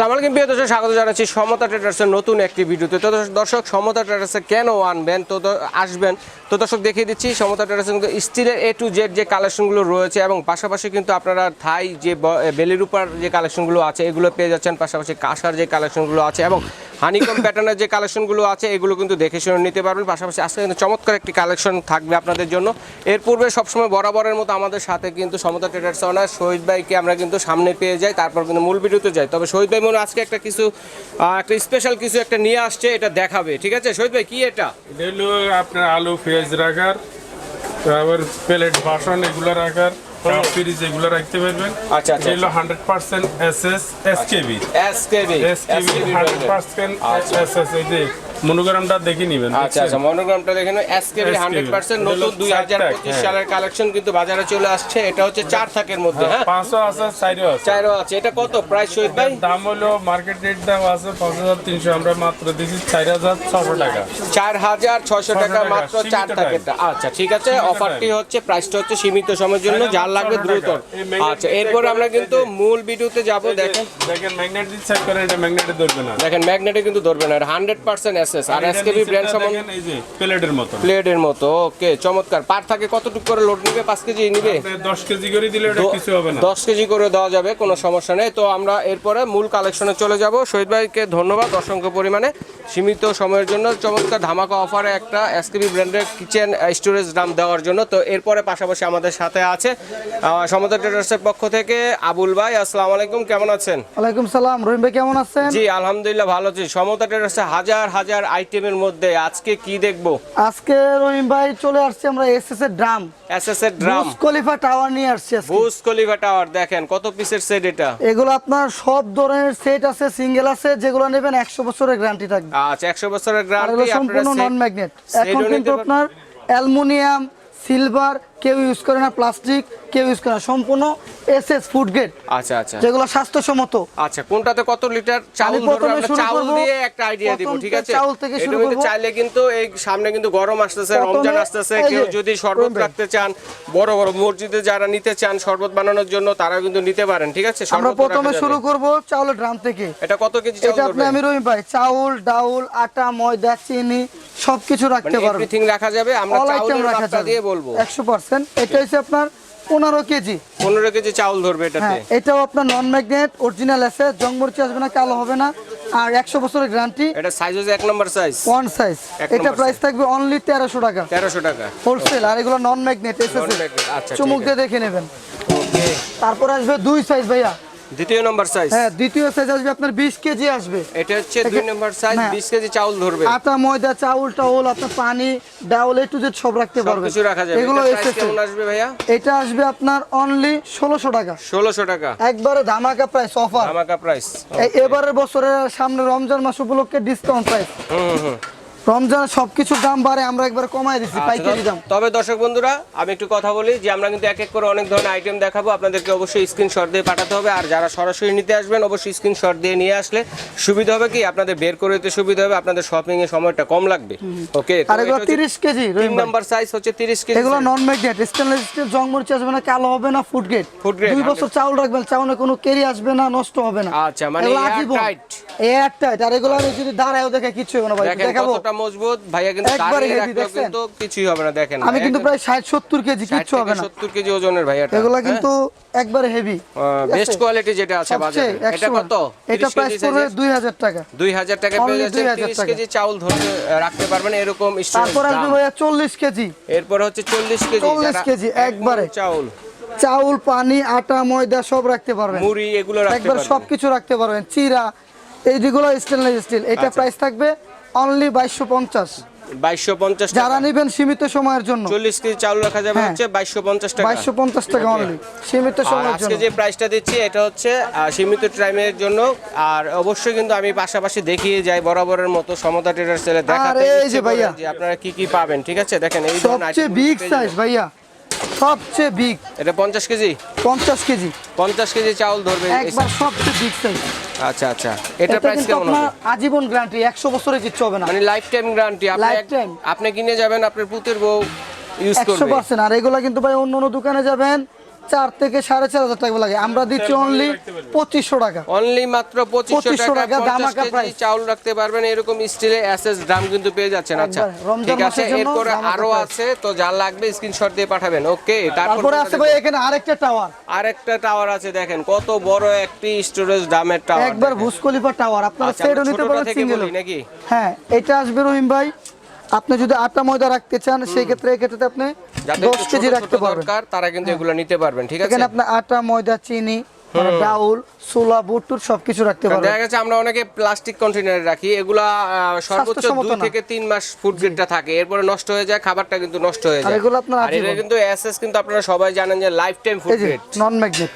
আসসালামু আলাইকুম দর্শক, স্বাগত জানাচ্ছি সমতা ট্রেডার্সের নতুন একটি ভিডিওতে। তো দর্শক- সমতা ট্রেডার্সে কেন আনবেন? তো আসবেন। তো দর্শক, দেখিয়ে দিচ্ছি, সমতা ট্রেডার্সে কিন্তু স্টিলের এ টু জেড যে কালেকশনগুলো রয়েছে এবং পাশাপাশি কিন্তু আপনারা থাই যে বেলির উপর যে কালেকশনগুলো আছে, এগুলো পেয়ে যাচ্ছেন। পাশাপাশি কাঁসার যে কালেকশনগুলো আছে এবং হানিকম প্যাটার্নের যে কালেকশনগুলো আছে, এগুলো কিন্তু দেখে শুনে নিতে পারবেন। পাশাপাশি আজকে কিন্তু চমৎকার একটি কালেকশন থাকবে আপনাদের জন্য। এর পূর্বে সবসময় বরাবরের মতো আমাদের সাথে কিন্তু সমতা ট্রেডার্স ওনার শহীদ ভাইকে আমরা কিন্তু সামনে পেয়ে যাই, তারপর কিন্তু মূল ভিডিওতে যাই। তবে শহীদ ভাই মনে আজকে একটা কিছু একটা স্পেশাল কিছু একটা নিয়ে আসছে, এটা দেখাবে। ঠিক আছে? শহীদ ভাই, কি এটা? এটা আপনার আলু, পেঁয়াজ রাখার, তারপর প্লেট বাসন, এগুলো রাখার। কাপ ফ্রিজ এগুলো রাখতে পারবেন। আচ্ছা, আচ্ছা, এটা হলো hundred percent S S S KB SKB S KB hundred percent S S এই যে মনোগ্রামটা দেখে নেবেন আচ্ছা আচ্ছা মনোগ্রামটা দেখে নেবেন এসকেবি 100% নতুন 2025 হ্যাঁ। সালের কালেকশন কিন্তু বাজারে চলে আসছে। এটা হচ্ছে চার থাকের মধ্যে হ্যাঁ, হ্যাঁ? 500 আছে 400 আছে। 400 আছে। এটা কত প্রাইস শহীদ ভাই? দাম হলো মার্কেট রেট দাম আছে 5300 আমরা মাত্র দিছি 4600 টাকা। 4600 টাকা মাত্র চার থাকেরটা। আচ্ছা ঠিক আছে। অফারটি হচ্ছে প্রাইসটা হচ্ছে সীমিত সময়ের জন্য যার লাগবে দ্রুত। আচ্ছা এরপর আমরা কিন্তু মূল ভিডিওতে যাব দেখেন। দেখেন ম্যাগনেটিক সেট করেন এটা ম্যাগনেটে ধরবে না। দেখেন ম্যাগনেটে কিন্তু ধরবে না 100% এস আর ব্র্যান্ড এই যে মতো। মতো ওকে চমৎকার। পার থাকে করে লোড নিবে? 5 কেজি নিবে? 10 কেজি করে দিলে এটা কিছু হবে না। 10 কেজি করে দেওয়া যাবে কোনো সমস্যা নেই। তো আমরা এরপরে মূল কালেকশনে চলে যাব। শহীদ ভাইকে ধন্যবাদ অসংখ্য পরিমাণে। সীমিত সময়ের জন্য চমৎকার ধামাকা অফারে একটা এসকেবি ব্র্যান্ডের কিচেন স্টোরেজ দাম দেওয়ার জন্য। তো এরপরে পাশাপাশি আমাদের সাথে আছে সমতা ট্রেডার্সের পক্ষ থেকে আবুল ভাই। আসসালামু আলাইকুম কেমন আছেন? ওয়ালাইকুম সালাম। রহিম ভাই কেমন আছেন? জি আলহামদুলিল্লাহ ভালো আছি। সমতা ট্রেডার্সে হাজার হাজার আইটেমের মধ্যে আজকে কি দেখব? আজকে রহিম ভাই চলে আসছে আমরা এসএস এর ড্রাম। এসএস এর ড্রাম। বুস কলিফা টাওয়ার নিয়ে আসছি আজকে। বুস কলিভা টাওয়ার দেখেন কত পিসের সেট এটা। এগুলো আপনার সব ধরনের সেট আছে সিঙ্গেল আছে যেগুলো নেবেন একশো বছরের গ্যারান্টি থাকবে। আচ্ছা একশো বছরের আর এগুলো গ্যারান্টি সম্পূর্ণ নন ম্যাগনেট এখন কিন্তু আপনার অ্যালুমিনিয়াম সিলভার কেউ ইউজ করে না প্লাস্টিক কেউ ইউজ করে না সম্পূর্ণ এস এস ফুড গ্রেড আচ্ছা আচ্ছা। যেগুলো স্বাস্থ্যসম্মত। আচ্ছা কোনটাতে কত লিটার চাউল ধরুন আমরা চাউল দিয়ে একটা আইডিয়া দেব ঠিক আছে? চাল থেকে শুরু করব। চাইলে কিন্তু এই সামনে কিন্তু গরম আসছে রমজান আসছে কেউ যদি শরবত রাখতে চান বড় বড় মসজিদে যারা নিতে চান শরবত বানানোর জন্য তারা কিন্তু নিতে পারেন ঠিক আছে? আমরা প্রথমে শুরু করব চাউলের ড্রাম থেকে। এটা কত কেজি চাল আপনি আমি রহিম ভাই চাল ডাউল আটা ময়দা চিনি সবকিছু রাখতে মানে পারবেন। এভরিথিং রাখা যাবে আমরা চাল দিয়ে বলব। 100% দেখছেন এটা হচ্ছে আপনার পনেরো কেজি। পনেরো কেজি চাউল ধরবে হ্যাঁ, এটাও আপনার নন ম্যাগনেট অরিজিনাল আছে জং মরিচি আসবে না কালো হবে না আর একশো বছরের গ্যারান্টি এটা সাইজ হচ্ছে এক নম্বর সাইজ ওয়ান সাইজ এটা প্রাইস থাকবে অনলি তেরোশো টাকা। তেরোশো টাকা। হোলসেল আর এগুলো নন ম্যাগনেট এসে চুমুক দিয়ে দেখে নেবেন। তারপর আসবে দুই সাইজ ভাইয়া। দ্বিতীয় নম্বর সাইজ হ্যাঁ দ্বিতীয় সাইজ আসবে আপনার বিশ কেজি আসবে। এটা হচ্ছে দুই নম্বর সাইজ হ্যাঁ। বিশ কেজি চাউল ধরবে। আটা ময়দা চাউল টাউল আপনার পানি ডাউল এ টু জেড সব রাখতে পারবেন। সবকিছু রাখা যাবে। এগুলো কেমন আসবে ভাইয়া? এটা আসবে আপনার অনলি ষোলোশো টাকা। ষোলোশো টাকা। একবারে ধামাকা প্রাইস অফার ধামাকা প্রাইস এবারের বছরের সামনে রমজান মাস উপলক্ষে ডিসকাউন্ট প্রাইস হুম হুম। রমজান সবকিছুর দাম বাড়ে আমরা একবার দিচ্ছি পাইকারি দাম। তবে দর্শক বন্ধুরা আমি একটু কথা বলি যে আমরা কিন্তু এক এক করে অনেক ধরনের আইটেম দেখাবো আপনাদেরকে অবশ্যই স্ক্রিনশট দিয়ে পাঠাতে হবে আর যারা সরাসরি নিতে আসবেন অবশ্যই স্ক্রিনশট দিয়ে নিয়ে আসলে সুবিধা হবে কি আপনাদের বের করে দিতে সুবিধা হবে আপনাদের শপিং এর সময়টা কম লাগবে। ওকে আর এগুলো তিরিশ কেজি তিন নাম্বার সাইজ হচ্ছে তিরিশ কেজি এগুলো নন ম্যাগনেট স্টেনলেস স্টিল জংমরিচ আসবে না কালো হবে না ফুড গ্রেড Food grade, দুই বছর চাউল রাখবেন চাউলে কোনো কেরি আসবে না নষ্ট হবে না। আচ্ছা, মানে airtight। এয়ার টাইট আর এগুলো আমি যদি দাঁড়ায়ও দেখে কিছু হবে না ভাই দেখাবো। কতটা মজবুত ভাইয়া কিন্তু? কিন্তু কিছুই হবে না দেখেন। আমি কিন্তু প্রায় ষাট সত্তর কেজি কিচ্ছু হবে না। সত্তর কেজি ওজনের ভাইয়াটা। এগুলো হ্যাঁ? কিন্তু একবারে হেভি বেস্ট কোয়ালিটি যেটা আছে বাজারে। এটা কত? এটা প্রাইস পড়বে size-এর? দুই হাজার টাকা। দুই হাজার টাকা পেয়ে যাচ্ছে 2000 তিরিশ টাকা। কেজি চাউল ধরে রাখতে পারবেন এরকম তারপর আসবে ভাইয়া চল্লিশ কেজি। এরপর হচ্ছে চল্লিশ কেজি 40 কেজি, একবারে। চাউল। চাউল পানি আটা ময়দা সব রাখতে পারবেন। মুড়ি এগুলো রাখতে একবার সবকিছু রাখতে পারবেন। চিরা এই যেগুলো স্টেনলেস স্টিল এটা আচ্ছা। প্রাইস থাকবে অনলি বাইশশো পঞ্চাশ। বাইশশো পঞ্চাশ যারা নিবেন সীমিত সময়ের জন্য। চল্লিশ কেজি চাউল রাখা যাবে হ্যাঁ। হচ্ছে বাইশশো পঞ্চাশ টাকা। বাইশশো পঞ্চাশ টাকা অনলি সীমিত সময়ের আজকে যে প্রাইসটা দিচ্ছি এটা হচ্ছে সীমিত টাইমের জন্য। আর অবশ্যই কিন্তু আমি পাশাপাশি দেখিয়ে যাই বরাবরের মতো সমতা ট্রেডার সেলে দেখাতে। এই যে ভাইয়া। আপনারা কি কি পাবেন ঠিক আছে? দেখেন এই সবচেয়ে বিগ সাইজ ভাইয়া। সবচেয়ে বিগ এটা পঞ্চাশ কেজি? পঞ্চাশ কেজি। পঞ্চাশ কেজি চাউল ধরবে একবার সবচেয়ে বিগ সাইজ আচ্ছা আচ্ছা। এটা প্রাইস কেমন হবে? আজীবন গ্যারান্টি একশো বছরে কিচ্ছু হবে না। মানে লাইফ টাইম গ্যারান্টি আপনি আপনি কিনে যাবেন আপনার পুতের বউ ইউজ করবে। 100% আর এগুলা কিন্তু ভাই অন্য অন্য দোকানে যাবেন চার থেকে সাড়ে চার হাজার টাকা লাগে। আমরা দিচ্ছি অনলি পঁচিশশো টাকা। অনলি মাত্র পঁচিশশো টাকা কেজি price। চাউল রাখতে পারবেন এরকম স্টিলের এসএস ড্রাম কিন্তু পেয়ে যাচ্ছেন। আচ্ছা ঠিক আছে এরপরে আরও আছে তো যা লাগবে স্ক্রিনশট দিয়ে পাঠাবেন। ওকে তারপর আছে ভাই এখানে আরেকটা টাওয়ার আরেকটা টাওয়ার আছে দেখেন কত বড় একটি স্টোরেজ ড্রামের টাওয়ার একবার ভুসকলিফা টাওয়ার আপনারা আচ্ছা, সেটও নিতে পারেন সিঙ্গেল নাকি? হ্যাঁ এটা আসবে রহিম ভাই। আপনি যদি আটা ময়দা রাখতে চান সেই ক্ষেত্রে এক্ষেত্রে আপনি যাদের দশ কেজি রাখতে পারবেন। তারা কিন্তু এগুলো নিতে পারবেন ঠিক আছে? এখানে আপনি আটা ময়দা চিনি ডাউল সোলা বুট সবকিছু রাখতে পারবেন। দেখা গেছে আমরা অনেকে প্লাস্টিক কন্টেনারে রাখি এগুলা আহ, সর্বোচ্চ স্বাস্থ্যসম্মত থেকে তিন মাস ফুড গ্রেডটা থাকে এরপরে নষ্ট হয়ে যায় খাবারটা কিন্তু নষ্ট হয়ে যায়। এগুলো আপনার আর এটা কিন্তু এসএস কিন্তু আপনারা সবাই জানেন যে life time food grade non magnet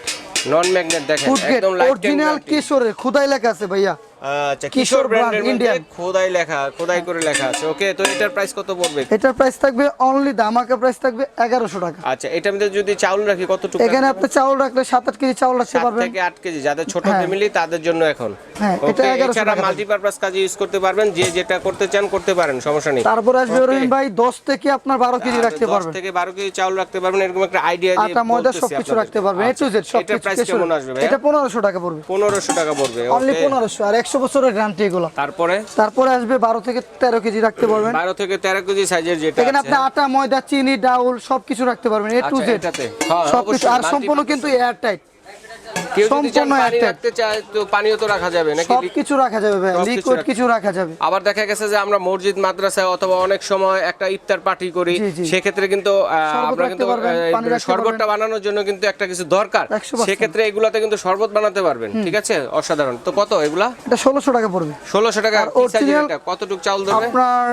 non magnet দেখেন ফুড গ্রেড একদম লাইফ টাইম অরিজিনাল কিশোরের খুদাই লেখা আছে ভাইয়া। আচ্ছা কিশোর ব্র্যান্ডের মধ্যে খোদাই লেখা খোদাই করে লেখা আছে। ওকে তো এটার প্রাইস কত পড়বে? এটার প্রাইস থাকবে অনলি ধামাকা প্রাইস থাকবে এগারোশো টাকা। আচ্ছা এটার মধ্যে যদি চাউল রাখি কতটুকু এখানে আপনি চাউল রাখলে সাত আট কেজি চাউল রাখতে পারবেন। থেকে আট কেজি যাদের ছোট হ্যাঁ। ফ্যামিলি তাদের জন্য এখন। হ্যাঁ, এটা 1100 টাকা। মাল্টিপারপাস কাজে ইউজ করতে পারবেন যে যেটা করতে চান করতে পারেন সমস্যা নেই। তারপর আসবে রহিম ভাই দশ থেকে আপনার বারো কেজি আর রাখতে 10 থেকে বারো কেজি চাউল রাখতে পারবেন এরকম একটা আইডিয়া দিয়ে আটা ময়দা সবকিছু রাখতে পারবেন এ টু জেড আচ্ছা, এটার প্রাইস কেমন আসবে ভাই এটা পনেরোশো টাকা পড়বে। পনেরোশো টাকা পড়বে অনলি okay? পনেরোশো আর একশো বছরের গ্যারান্টি এগুলো। তারপরে? তারপরে আসবে বারো থেকে তেরো কেজি রাখতে পারবেন। বারো থেকে তেরো কেজি সাইজের যেটা এখানে আপনি আটা ময়দা চিনি ডাউল সবকিছু রাখতে পারবেন। এ টু জেড সবকিছু আর সম্পূর্ণ কিন্তু এয়ার টাইট কেউ যদি চান পানি রাখতে চায় তো পানিও তো রাখা যাবে নাকি? সবকিছু রাখা যাবে ভাই লিকুইড কিছু রাখা যাবে। আবার দেখা গেছে যে আমরা মসজিদ মাদ্রাসায় অথবা অনেক সময় একটা ইফতার পার্টি করি। সেক্ষেত্রে কিন্তু আমরা শরবতটা বানানোর জন্য কিন্তু একটা কিছু দরকার। সেক্ষেত্রে এগুলাতে কিন্তু শরবত বানাতে পারবেন ঠিক আছে? অসাধারণ। তো কত এগুলা? এটা ষোলোশো টাকা পড়বে। ষোলোশো টাকা? কতটুক চাউল ধরবে? আপনার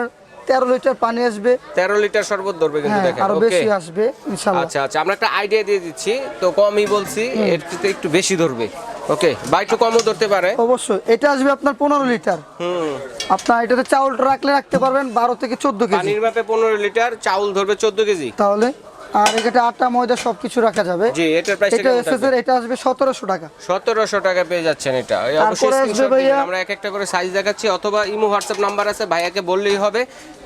তেরো লিটার পানি আসবে। তেরো লিটার শরবত ধরবে কিন্তু হ্যাঁ দেখেন। আরও বেশি আসবে ইনশাআল্লাহ। আচ্ছা আচ্ছা আমরা একটা আইডিয়া দিয়ে দিচ্ছি তো কমই বলছি এর থেকে একটু বেশি ধরবে। ওকে বা একটু কমও ধরতে পারে। অবশ্যই এটা আসবে আপনার পনেরো লিটার। হুম। আপনার এটাতে চাউলটা রাখলে রাখতে পারবেন বারো থেকে চোদ্দ কেজি। পানির মাপে পনেরো লিটার চাউল ধরবে চোদ্দ কেজি। তাহলে? আর এখানে আটা ময়দা সবকিছু রাখা যাবে। জি এটার প্রাইস এটা এসএস এর এটা আসবে সতেরোশো টাকা। সতেরোশো টাকা পেয়ে যাচ্ছেন এটা। এই অবশ্যই ভাইয়া- আমরা এক একটা করে সাইজ দেখাচ্ছি অথবা ইমো হোয়াটসঅ্যাপ নাম্বার আছে ভাইয়াকে বললেই হবে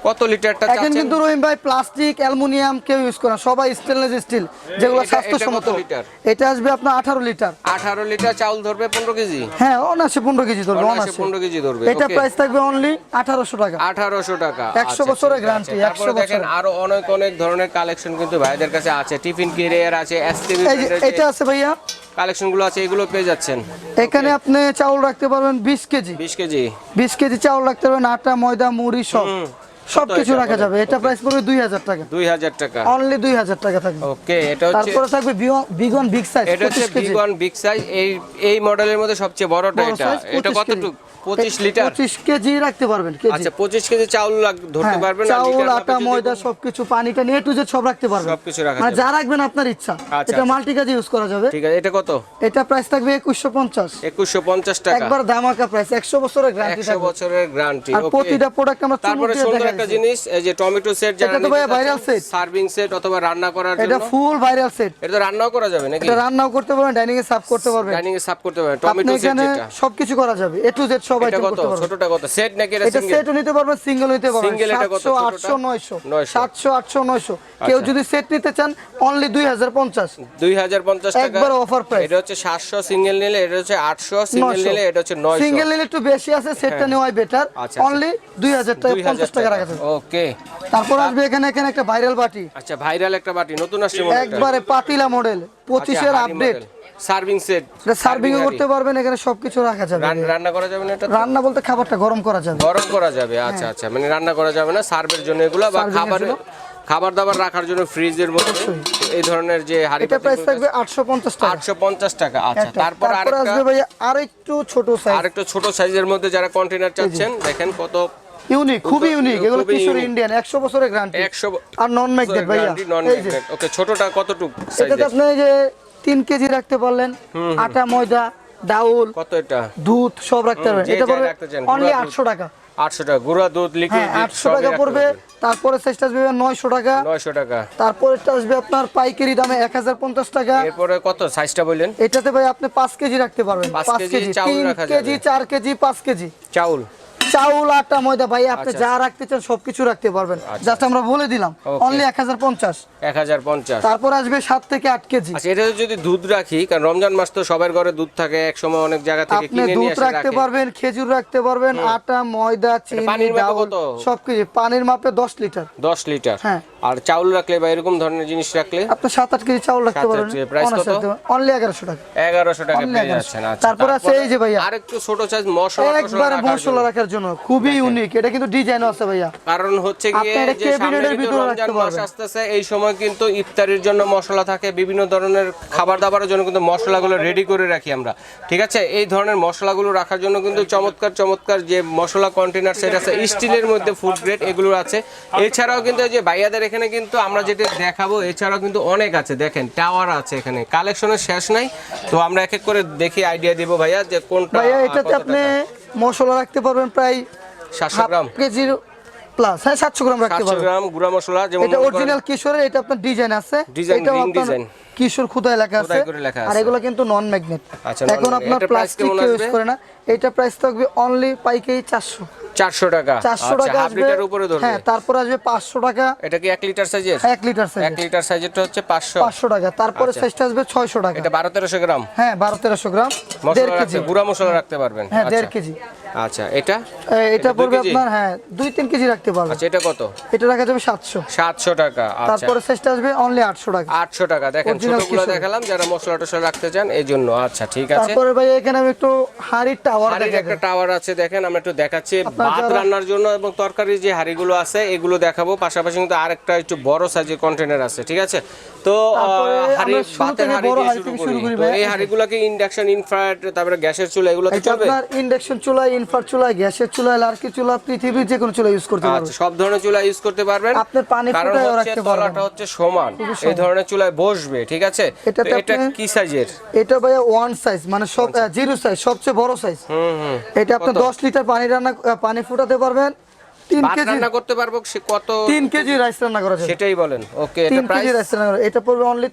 কত লিটারটা চাচ্ছেন। এখন কিন্তু রহিম ভাই প্লাস্টিক অ্যালুমিনিয়াম কেউ ইউজ করে না, সবাই স্টেনলেস স্টিল যেগুলো স্বাস্থ্যসম্মত। এটা? এটা আসবে আপনার আঠারো লিটার। আঠারো লিটার চাউল ধরবে পনেরো কেজি? হ্যাঁ অনাশে পনেরো কেজি ধরবে অনাশে পনেরো কেজি ধরবে এটা প্রাইস থাকবে অনলি আঠারোশো টাকা। আঠারোশো টাকা 100 আচ্ছা, বছরের তারপরে 100 দেখেন বছরের। আরও অনেক অনেক ধরনের কালেকশন কিন্তু ভাইদের কাছে আছে টিফিন কেরিয়ার আছে এসটিভি এটা আছে ভাইয়া। কালেকশনগুলো আছে এগুলো পেয়ে যাচ্ছেন। এখানে আপনি চাউল রাখতে পারবেন বিশ কেজি। বিশ কেজি। বিশ কেজি চাউল রাখতে পারবেন আটা ময়দা মুড়ি সব। সব কিছু রাখা যাবে। এটা প্রাইস পড়বে দুই হাজার টাকা। দুই হাজার টাকা। অনলি দুই হাজার টাকা থাকবে। ওকে এটা হচ্ছে তারপরে থাকবে বিগন বিগ সাইজ এটা হচ্ছে পঁচিশ KG. Big one big size এই এই মডেলের মধ্যে সবচেয়ে বড়টা এটা। এটা কতটুকু? কেজি। পঁচিশ লিটার? পঁচিশ কেজি রাখতে পারবেন কেজি। আচ্ছা পঁচিশ কেজি চাউল ধরতে হ্যাঁ, পারবেন চাউল আটা ময়দা সবকিছু পানিটা নিয়ে টু সব রাখতে পারবেন। সবকিছু রাখা মানে যা রাখবেন আপনার ইচ্ছা। আচ্ছা, এটা আচ্ছা। মাল্টি কাজে ইউজ করা যাবে। ঠিক আছে এটা কত? এটা প্রাইস থাকবে একুশশো পঞ্চাশ। একুশশো পঞ্চাশ টাকা। একবার দামাকা প্রাইস একশো বছরের গ্যারান্টি একশো থাকবে। বছরের গ্যারান্টি আর প্রতিটা প্রোডাক্ট আমরা তারপরে সুন্দর একটা জিনিস এই যে টমেটো সেট এটা তো ভাইয়া viral set। সার্ভিং সেট অথবা রান্না করার এটা ফুল ভাইরাল সেট এটা তো রান্নাও করা যাবে নাকি? এটা রান্নাও করতে পারবেন ডাইনিং এ সার্ভ করতে পারবেন। ডাইনিং এ সার্ভ করতে পারবেন টমেটো সেট যেটা। সবকিছু করা যাবে এ টু জেড সব আইটেম করতে পারবেন ছোটটা কত? সেট নাকি এটা সিঙ্গেল সেটও নিতে পারবেন সিঙ্গেল নিতে পারবেন Single এটা কত? 800 900 900 700 800 900 কেউ যদি সেট নিতে চান অনলি 2050 দুই হাজার পঞ্চাশ টাকা। একবার offer price। এটা হচ্ছে সাতশো সিঙ্গেল নিলে এটা হচ্ছে আটশো সিঙ্গেল নিলে এটা হচ্ছে নয়শো। সিঙ্গেল নিলে একটু বেশি আছে সেটটা নেওয়াই বেটার অনলি 2000 টাকা 50 টাকা রাখা ওকে। তারপর আসবে এখানে এখানে একটা ভাইরাল বাটি আচ্ছা ভাইরাল একটা বাটি নতুন আসছে হয়। একবারে পাতিলা মডেল 25 এর আপডেট। সার্ভিং সেট এটা সার্ভিং করতে পারবেন এখানে সবকিছু রাখা যাবে। রান্না করা যাবে না এটা রান্না বলতে খাবারটা গরম করা যাবে। গরম করা যাবে আচ্ছা আচ্ছা মানে রান্না করা যাবে না সার্ভের জন্য এগুলো বা এর খাবার খাবার দাবার রাখার জন্য ফ্রিজের মধ্যে এই ধরনের যে হাড়ি এটা প্রাইস থাকবে 850 টাকা। আটশো পঞ্চাশ টাকা আচ্ছা তারপর আরেকটা আসবে ভাইয়া আরেকটু ছোট সাইজ আরেকটা ছোট সাইজের মধ্যে যারা কন্টেনার চাচ্ছেন দেখেন কত ইউনিক খুবই ইউনিক এগুলো কিশোর ইন্ডিয়ান 100 বছরের গ্যারান্টি একশো আর নন ম্যাগনেট ভাইয়া। নন ম্যাগনেট ওকে ছোটটা কতটুক এটাতে সাইজের আপনি যে 3 কেজি রাখতে পারলেন আটা ময়দা ডাউল কত এটা? দুধ সব রাখতে পারবেন। এটা পড়বে অনলি। 800 টাকা। আটশো টাকা গুঁড়া দুধ লিকুইড হ্যাঁ 800 টাকা পড়বে। তারপরে সাইজটা আসবে 900 টাকা। নয়শো টাকা। তারপর আসবে আপনার পাইকারি দামে 1050 টাকা। এরপরে কত? সাইজটা বললেন? এটাতে ভাই আপনি 5 কেজি রাখতে পারবেন। পাঁচ কেজি কেজি চাউল 3 রাখা কেজি। 4 KG 5 KG. চাউল? চাউল আটা ময়দা ভাই আপনি আচ্ছা। যা রাখতে চান সবকিছু রাখতে পারবেন। আচ্ছা। জাস্ট আমরা বলে দিলাম অনলি এক হাজার পঞ্চাশ। এক হাজার পঞ্চাশ। তারপর আসবে সাত থেকে আট কেজি। আচ্ছা এটা যদি দুধ রাখি কারণ রমজান মাস তো সবার ঘরে দুধ থাকে এক সময় অনেক জায়গা থেকে আপনি কিনে নিয়ে দুধ রাখতে পারবেন খেজুর রাখতে পারবেন আটা ময়দা চিনি ডাউল কত? সবকিছু। পানির মাপে দশ লিটার। দশ লিটার। হ্যাঁ। আর চাউল রাখলে বা এরকম ধরনের জিনিস রাখলে? আপনি সাত আট কেজি চাউল রাখতে পারবেন। price কত? অনলি এগারোশো টাকা। এগারোশো টাকা পেয়ে যাচ্ছেন। আচ্ছা তারপর আছে এই যে ভাইয়া। আর একটু ছোট সাইজ মশলা একবারে মশলা রাখার জন্য। খুবই ইউনিক এটা কিন্তু ডিজাইন আছে ভাইয়া। কারণ হচ্ছে গিয়ে যে ভিতরে রমজান মাস আসতেছে এই সময় কিন্তু ইফতারির জন্য মশলা থাকে বিভিন্ন ধরনের খাবার দাবারের জন্য কিন্তু মশলাগুলো রেডি করে রাখি আমরা। ঠিক আছে? এই ধরনের মশলাগুলো রাখার জন্য কিন্তু চমৎকার চমৎকার যে মশলা কন্টেনার সেট আছে স্টিলের মধ্যে ফুড গ্রেড এগুলো আছে। এছাড়াও কিন্তু যে ভাইয়াদের এখানে কিন্তু আমরা যেটা দেখাবো এছাড়াও কিন্তু অনেক আছে। দেখেন টাওয়ার আছে এখানে। কালেকশনের শেষ নাই। তো আমরা এক এক করে দেখি আইডিয়া দিব ভাইয়া যে কোনটা ভাইয়া এটাতে আপনি। মশলা রাখতে পারবেন প্রায় 700 গ্রাম। কেজির প্লাস হ্যাঁ সাতশো গ্রাম রাখতে পারবেন। গ্রাম গুঁড়া মশলা যেমন এটা অরিজিনাল কিশোরের এটা আপনার ডিজাইন আছে। এটা আপনার কিশোর খুদায় লেখা আছে। আর। এগুলো কিন্তু নন ম্যাগনেট আচ্ছা, এখন আপনার প্লাস্টিক ইউজ করে না। এটা প্রাইস থাকবে অনলি পাইকারি চারশো। চারশো টাকা। চারশো আচ্ছা, টাকা হাফ লিটার উপরে ধরবে। হ্যাঁ তারপর আসবে পাঁচশো টাকা। এটা কি এক লিটার সাইজের এক লিটার সাইজ এক লিটার সাইজেরটা হচ্ছে পাঁচশো। পাঁচশো টাকা। তারপরে আচ্ছা। সাইজটা আসবে ছয়শো টাকা। এটা বারো তেরোশো গ্রাম? হ্যাঁ বারো তেরোশো গ্রাম। মশলা দেড় কেজি। গুঁড়া মশলা রাখতে পারবেন। হ্যাঁ দেড় আচ্ছা। কেজি। আচ্ছা এটা? এটা পড়বে আপনার হ্যাঁ দুই তিন কেজি রাখতে পারবেন। আচ্ছা এটা কত? এটা রাখা যাবে সাতশো। সাতশো টাকা তারপরে সাইজটা আসবে অনলি আটশো টাকা। আটশো টাকা। দেখেন ছোটগুলো দেখালাম যারা মশলা টসলা রাখতে চান এই জন্য আচ্ছা ঠিক আছে। তারপরে ভাই এখানে আমি একটু হাড়ির টাওয়ার একটা টাওয়ার আছে দেখেন আমরা একটু দেখাচ্ছি। ভাত রান্নার জন্য এবং তরকারির যে হাড়িগুলো আছে এগুলো দেখাবো। পাশাপাশি কিন্তু আরেকটা একটু বড় সাইজের কন্টেনার আছে ঠিক আছে? তো হাড়ি ভাতের হাড়ি দিয়ে শুরু করি। তো এই হাড়িগুলোকে ইন্ডাকশন ইনফ্রারেড তারপরে গ্যাসের চুলা এগুলোতে এটা চলবে আপনার ইন্ডাকশন চুলা ইনফার চুলা গ্যাসের চুলা লার্কি চুলা পৃথিবীর যে কোনো চুলা ইউজ করতে পারবেন। আচ্ছা সব ধরনের চুলা ইউজ করতে পারবেন। আপনি পানি হচ্ছে রাখতে পারবেন। তলাটা হচ্ছে সমান। এই ধরনের চুলায় বসবে ঠিক আছে? এটা কি সাইজের এটা ওয়ান সাইজ মানে সব জিরো সাইজ সবচেয়ে বড় সাইজ এটা আপনি দশ লিটার পানি রান্না পানি ফুটাতে পারবেন। কেজি রান্না করতে পারব সে কত কেজি রাইস রান্না করা যাবে। সেটাই বলেন। ওকে এটা তিন কেজি রাইস রান্না এটা পড়বে অনলি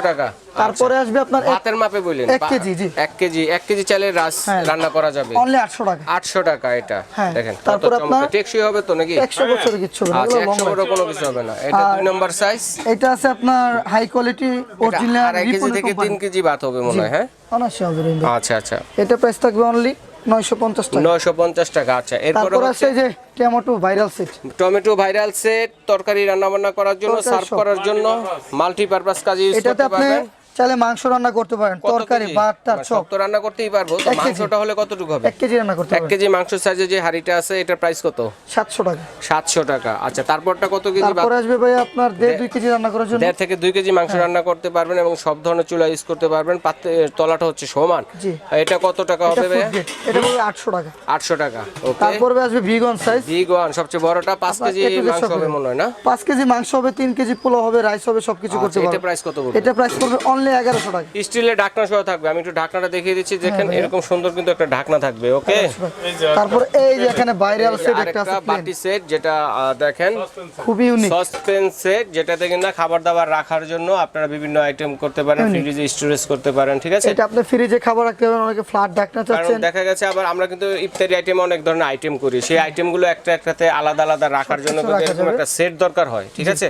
টাকা। তারপরে আসবে আপনার ভাতের মাপে কেজি, জি। কেজি হ্যাঁ। রান্না করা যাবে। অনলি আটশো টাকা। এটা। হ্যাঁ, দেখেন তারপর আপনার- টেকসই হবে তো নাকি? একশো বছরের কিচ্ছু হবে না, আচ্ছা। বড় কোনো কিছু হবে না। এটা নম্বর সাইজ এটা আছে আপনার হাই কোয়ালিটি অরিজিনাল কেজি থেকে কেজি ভাত হবে মনে হয় হ্যাঁ? অনাশি হবে। আচ্ছা আচ্ছা। এটা প্রাইস থাকবে অনলি নয়শো পঞ্চাশ টাকা। নয়শো আচ্ছা। এরপরে আছে যে tomato viral set. Tomato viral set তরকারি রান্না বান্না করার জন্য সার্ভ করার জন্য মাল্টিপারপাস কাজে ইউজ করতে পারবেন। চাইলে মাংস রান্না করতে পারেন তরকারি মানে সব তো রান্না করতেই পারব তো মাংসটা হলে কতটুকু হবে? এক কেজি রান্না করতে এক পারেন কেজি মাংস সাইজে যে হাড়িটা আছে এটার প্রাইস কত? সাতশো টাকা। সাতশো টাকা। আচ্ছা তারপরটা কত কেজি তারপরে আসবে ভাই আপনার দেড় দুই কেজি রান্না করার জন্য। দেড় থেকে দুই কেজি মাংস হ্যাঁ। রান্না করতে পারবেন এবং সব ধরনের চুলা ইউজ করতে পারবেন। তলাটা হচ্ছে সমান। এটা কত টাকা হবে গ্রেড এটা পড়বে আটশো টাকা। আটশো টাকা ওকে তারপরে আসবে ভিগন সাইজ বিগ সবচেয়ে বড়টা পাঁচ কেজি মাংস হবে হবে। মনে হয় না? পাঁচ কেজি মাংস হবে তিন কেজি পোলাও হবে রাইস হবে সবকিছু করতে আচ্ছা, এটা প্রাইস কত এটা প্রাইস পড়বে অনলি এগারোশো টাকা। স্টিলের ঢাকনা সহ থাকবে। আমি একটু ঢাকনাটা দেখিয়ে দিচ্ছি হ্যাঁ, দেখেন এরকম সুন্দর কিন্তু একটা ঢাকনা থাকবে ওকে? তারপর এই যে এখানে ভাইরাল সেট একটা আছে বাটি সেট যেটা দেখেন খুবই ইউনিক সসপেন সেট যেটাতে কিনা খাবার দাবার রাখার জন্য আপনারা বিভিন্ন আইটেম করতে পারেন ফ্রিজে স্টোরেজ করতে পারেন ঠিক আছে? এটা আপনি ফ্রিজে খাবার রাখতে পারবেন অনেকে ফ্ল্যাট ঢাকনা চাচ্ছেন। দেখা গেছে আবার আমরা কিন্তু ইফতারি আইটেম অনেক ধরনের আইটেম করি। সেই আইটেমগুলো একটা একটাতে আলাদা আলাদা রাখার জন্য কিন্তু এরকম একটা সেট দরকার হয় ঠিক আছে?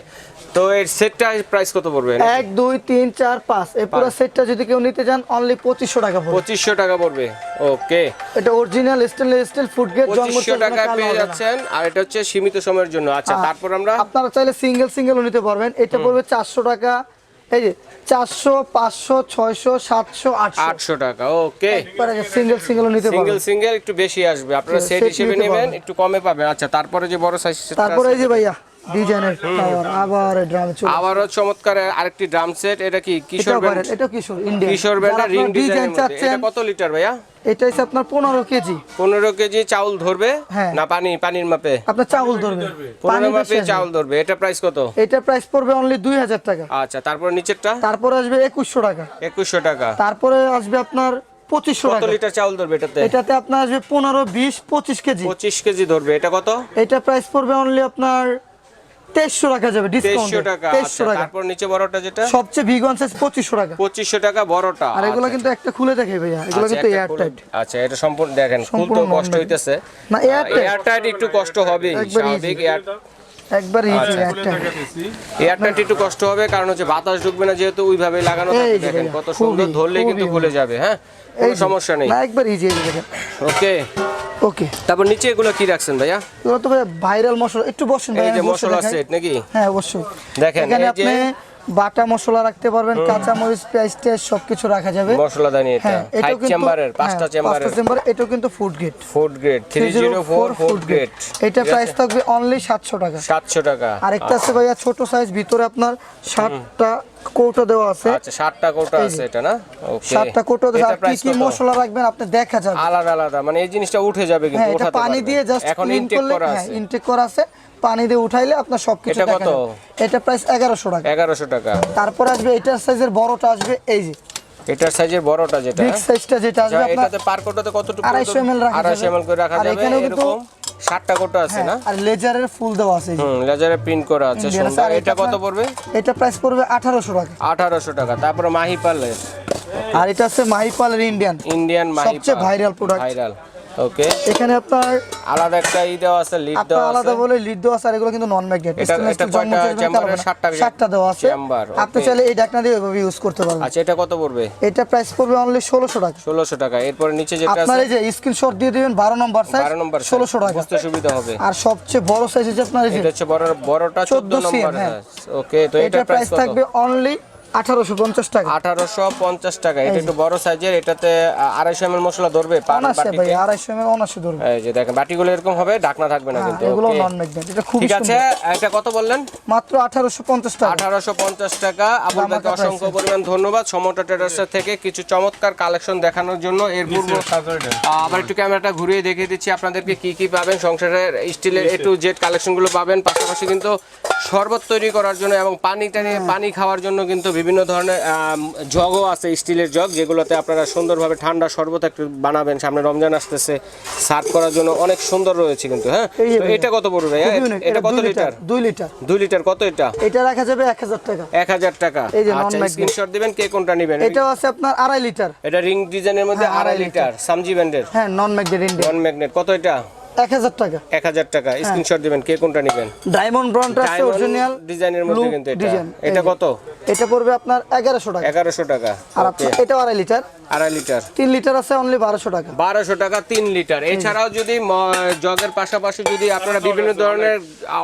তো এর সেটটা প্রাইস কত পড়বে? এক দুই তিন চার পাঁচ। এই পুরো সেটটা যদি কেউ নিতে চান অনলি পঁচিশশো টাকা পড়বে। পঁচিশশো টাকা পড়বে। ওকে। এটা original stainless steel food grade পঁচিশশো টাকায় পেয়ে যাচ্ছেন আর এটা হচ্ছে সীমিত সময়ের জন্য। আচ্ছা হ্যাঁ। তারপর আমরা আপনারা চাইলে সিঙ্গেল সিঙ্গেলও নিতে পারবেন। এটা পড়বে চারশো টাকা। এই যে চারশো পাঁচশো ছয়শো সাতশো আটশো। আটশো টাকা ওকে। সিঙ্গেল সিঙ্গেলও নিতে সিঙ্গেল পারবেন। সিঙ্গেল সিঙ্গেল একটু বেশি আসবে। আপনারা সেট হিসেবে নেবেন একটু কমে পাবেন। আচ্ছা তারপরে যে বড় সাইজ তারপরে এই যে ভাইয়া ডিজাইনের টাওয়ার আবার ড্রামে চলে আবারও চমৎকার আরেকটি ড্রাম সেট এটা কি? কিশোর পারেন কিশোর কিশোর রিং ডিজাইন এটা কত লিটার ভাইয়া? এটা হচ্ছে আপনার পনেরো কেজি। পনেরো কেজি চাউল ধরবে? হ্যাঁ। না পানি পানির মাপে? আপনার চাউল ধরবে। পানি পনেরো মাপে। চাউল ধরবে। এটা প্রাইস কত? এটা প্রাইস পড়বে অনলি দুই হাজার টাকা। আচ্ছা তারপর নিচেরটা? তারপর আসবে একুশশো টাকা। একুশশো টাকা। তারপরে আসবে আপনার পঁচিশশো কত লিটার চাউল ধরবে এটাতে? এটাতে আপনার আসবে পনেরো বিশ পঁচিশ কেজি। পঁচিশ কেজি ধরবে। এটা কত? এটা প্রাইস পড়বে অনলি আপনার তেইশশো টাকা যাবে ডিসকাউন্ট টাকা তেইশশো টাকা। তারপর নিচে বড়টা যেটা? সবচেয়ে বিগন সাইজ পঁচিশশো টাকা। পঁচিশশো টাকা বড়টা আর এগুলো। কিন্তু একটা খুলে দেখে ভাইয়া এগুলো কিন্তু এয়ার টাইট আচ্ছা এটা সম্পূর্ণ দেখেন খুলতে কষ্ট non-metal। হইতেছে। না, airtight। এয়ারটাইট একটু কষ্ট হবে স্বাভাবিক এয়ার একবার ইজি এয়ার খুলে টাইট দেখাতেছি এয়ারটাইট একটু কষ্ট হবে কারণ হচ্ছে বাতাস ঢুকবে না যেহেতু ওইভাবে লাগানো থাকে দেখেন কত সুন্দর ধরলে কিন্তু খুলে যাবে হ্যাঁ? কোনো সমস্যা নেই। একবার ইজি দেখেন। ওকে ওকে তারপর নিচে এগুলো কি রাখছেন ভাইয়া? এগুলো তো ভাইয়া ভাইরাল মশলা একটু বসেন ভাই এই যে মশলা। সেট নাকি? হ্যাঁ অবশ্যই। দেখেন, এখানে আপনি বাটা মশলা রাখতে পারবেন কাঁচা মরিচ পেঁয়াজ টেয়াজ সবকিছু রাখা যাবে। মশলাদানি এটা। হ্যাঁ ফাইভ কিন্তু চেম্বারের হ্যাঁ, পাঁচটা চেম্বারের। পাঁচটা চেম্বার এটাও কিন্তু food grade food grade three zero four food grade এটা প্রাইস থাকবে অনলি সাতশো টাকা। সাতশো টাকা। আরেকটা আছে ভাইয়া ছোট সাইজ ভিতরে আপনার ষাটটা কৌটো দেওয়া আছে। আচ্ছা সাতটা কোটা আছে এটা না? ওকে। সাতটা কৌটো দেওয়া এটা আর কি কি মশলা রাখবেন আপনি দেখা যাবে। আলাদা আলাদা। মানে এই জিনিসটা উঠে যাবে কিন্তু হ্যাঁ এটা পানি দিয়ে জাস্ট এখন ইনটেক করা হ্যাঁ আছে। ইনটেক করা আছে। পানি দিয়ে উঠাইলে আপনার সবকিছু এটা কত? এটা প্রাইস 1100 টাকা। 1100 টাকা। তারপর আসবে এটার সাইজের বড়টা আসবে এই যে এটার সাইজের বড়টা যেটা বিগ সাইজটা যেটা আসবে যা, আপনার এটাতে পার কোটাতে কতটুকু 250 ml রাখা যাবে। 250 ml করে রাখা যাবে এরকম ষাটটা কোটা আছে হ্যাঁ, না? আর লেজারের ফুল দেওয়া আছে হুম লেজারে প্রিন্ট করা আছে সুন্দর। এটা কত পড়বে? এটা প্রাইস পড়বে আঠারোশো টাকা। আঠারোশো টাকা। তারপরে মাহিপালের আর এটা আছে মাহিপালের ইন্ডিয়ান ইন্ডিয়ান মাহিপাল সবচেয়ে ভাইরাল প্রোডাক্ট ভাইরাল ওকে এখানে আপনার আলাদা একটা ই দেওয়া আছে লিড আপনার দেওয়া আলাদা বলে লিড দেওয়া আছে আর এগুলো কিন্তু নন ম্যাগনেট এটা- এটা কয়টা দেওয়া আছে। আপনি. চাইলে এই ডাকনা দিয়ে ওইভাবে ইউজ করতে পারবেন আচ্ছা এটা কত পড়বে? এটা প্রাইস পড়বে অনলি ষোলোশো টাকা। ষোলোশো টাকা। এরপরে নিচে যেটা আপনার আছে এই যে স্ক্রিনশট দিয়ে দিবেন বারো নম্বর সাইজ বারো নম্বর ষোলোশো টাকা। বুঝতে সুবিধা হবে। আর সবচেয়ে বড় সাইজ হচ্ছে আপনার এই যে এটা হচ্ছে বড় বড়টা 14 নম্বর। ওকে তো এটা প্রাইস থাকবে অনলি আঠারোশো পঞ্চাশ টাকা। আঠারোশো পঞ্চাশ টাকা। এটা একটু বড় সাইজের এটাতে আড়াইশো এমএল মশলা ধরবে পার অনাসে ভাই বাটিতে আড়াইশো এম অনাসে ধরবে। এই যে দেখেন বাটিগুলো এরকম হবে ঢাকনা থাকবে না হ্যাঁ, কিন্তু এগুলো নন ম্যাগনেট এটা খুব ঠিক আছে এটা কত বললেন? মাত্র আঠারোশো পঞ্চাশ টাকা। আঠারোশো পঞ্চাশ টাকা। আবুল অসংখ্য পরিমাণ ধন্যবাদ। সমটা ট্রেডার্সের থেকে কিছু চমৎকার কালেকশন দেখানোর জন্য। এর পূর্ব আবার একটু ক্যামেরাটা ঘুরিয়ে দেখিয়ে দিচ্ছি। আপনাদেরকে কি কি পাবেন? সংসারের স্টিলের এ টু জেড কালেকশনগুলো পাবেন। পাশাপাশি কিন্তু শরবত তৈরি করার জন্য এবং পানি টানি পানি খাওয়ার জন্য কিন্তু বিভিন্ন ধরনের জগও আছে স্টিলের জগ যেগুলোতে আপনারা সুন্দরভাবে ঠান্ডা শরবত একটু বানাবেন। সামনে রমজান আসতেছে সার্ভ করার জন্য অনেক সুন্দর রয়েছে কিন্তু হ্যাঁ। এটা কত বড় খুবই unique, এটা কত লিটার? দুই লিটার। দুই লিটার কত এটা? এটা রাখা যাবে এক হাজার টাকা। এক হাজার টাকা? আচ্ছা স্ক্রিনশট দিবেন কে কোনটা নেবেন? এটাও আছে আপনার আড়াই লিটার। এটা রিং ডিজাইনের মধ্যে হ্যাঁ, আড়াই লিটার সামজি ব্যান্ডের হ্যাঁ নন ম্যাগনেট নন ম্যাগনেট কত এটা? এক হাজার টাকা। এক হাজার টাকা স্ক্রিনশট দিবেন কে কোনটা নেবেন? ডায়মন্ড ব্রন্ড আছে অরিজিনাল ডিজাইনের মধ্যে কিন্তু এটা। এটা কত? এটা পড়বে আপনার এগারোশো টাকা। এগারোশো টাকা। আর এটাও আড়াই লিটার। আড়াই লিটার। তিন লিটার আছে অনলি বারোশো টাকা। বারোশো টাকা তিন লিটার। এছাড়াও যদি জগের পাশাপাশি যদি আপনারা বিভিন্ন ধরনের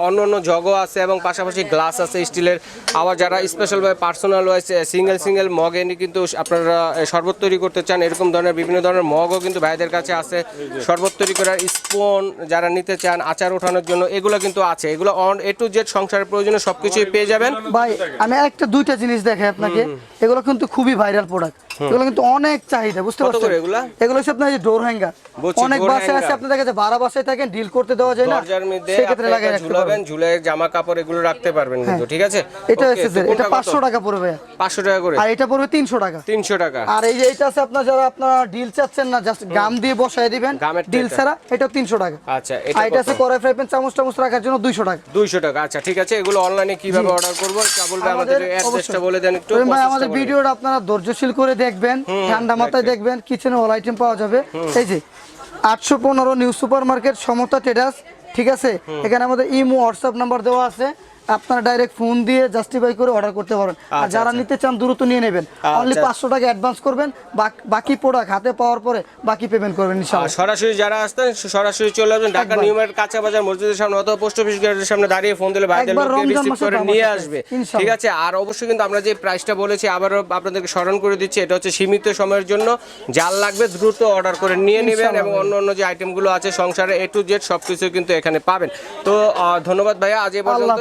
অন্য অন্য জগও আছে এবং পাশাপাশি গ্লাস আছে স্টিলের। আবার যারা স্পেশাল ভাবে personal wise single single mug এনে কিন্তু আপনারা শরবত তৈরি করতে চান এরকম ধরনের বিভিন্ন ধরনের মগও কিন্তু ভাইদের কাছে আছে। শরবত তৈরি করার স্পুন যারা নিতে চান আচার ওঠানোর জন্য এগুলো কিন্তু আছে। এগুলো অন এ টু জেড সংসারের প্রয়োজনে সবকিছুই পেয়ে যাবেন। ভাই আমি একটা দুইটা জিনিস দেখাই আপনাকে। এগুলো কিন্তু খুবই ভাইরাল প্রোডাক্ট এগুলো কিন্তু অনেক চাহিদা বুঝতে পারছেন? এগুলো? হচ্ছে আপনার ডোর হ্যাঙ্গার। অনেক বাসায় আছে বাসায় থাকেন ডিল করতে দেওয়া যায় না। সেক্ষেত্রে লাগাই ঝুলাবেন ঝুলে জামা কাপড় এগুলো রাখতে পারবেন কিন্তু ঠিক আছে? এটা তো এটা কোনটা কত? পাঁচশো টাকা পড়বে ভাইয়া। পাঁচশো টাকা করে? আর এটা পড়বে তিনশো টাকা। তিনশো টাকা। আর এই যে এটা আছে আপনার যারা আপনারা ডিল চাচ্ছেন না জাস্ট গাম দিয়ে বসায় দিবেন ডিল ছাড়া এটা তিনশো টাকা। আচ্ছা এটা এটা আছে কড়াই ফ্রাই প্যান চামচ টামচ রাখার জন্য দুইশো টাকা। দুইশো টাকা আচ্ছা ঠিক আছে এগুলো অনলাইনে কীভাবে অর্ডার করব? চাবল ভাই আমাদের অ্যাড্রেসটা বলে দেন একটু ভাই আমাদের ভিডিওটা আপনারা ধৈর্যশীল করে দেখবেন। ঠান্ডা মাথায় দেখবেন কিচেনে অল আইটেম পাওয়া যাবে। এই যে আটশো পনেরো নিউ সুপার মার্কেট সমতা টেডাস ঠিক আছে? এখানে আমাদের ইমো হোয়াটসঅ্যাপ নাম্বার দেওয়া আছে। আপনারা ডাইরেক্ট ফোন দিয়ে জাস্টিফাই করে অর্ডার করতে পারেন আর আচ্ছা, যারা আচ্ছা। নিতে চান দ্রুত নিয়ে নেবেন। অনলি আচ্ছা। পাঁচশো টাকা অ্যাডভান্স করবেন বাকি প্রোডাক্ট হাতে পাওয়ার পরে বাকি পেমেন্ট করবেন ইনশাআল্লাহ। সরাসরি যারা আসতেন সরাসরি চলে আসবেন। ঢাকা নিউ মার্কেট কাঁচা বাজার মসজিদের সামনে অথবা পোস্ট অফিস গেটের সামনে দাঁড়িয়ে ফোন দিলে ভাইদের রিসিভ করে নিয়ে আসবে। ঠিক আছে? আর অবশ্যই কিন্তু আমরা যে প্রাইসটা বলেছি আবারও আপনাদেরকে স্মরণ করে দিচ্ছি এটা হচ্ছে সীমিত সময়ের জন্য। জাল লাগবে দ্রুত অর্ডার করে নিয়ে নেবেন এবং অন্য অন্য যে আইটেমগুলো আছে সংসারে এ টু জেড সবকিছু কিন্তু এখানে পাবেন। তো ধন্যবাদ ভাইয়া আজ এ পর্যন্ত।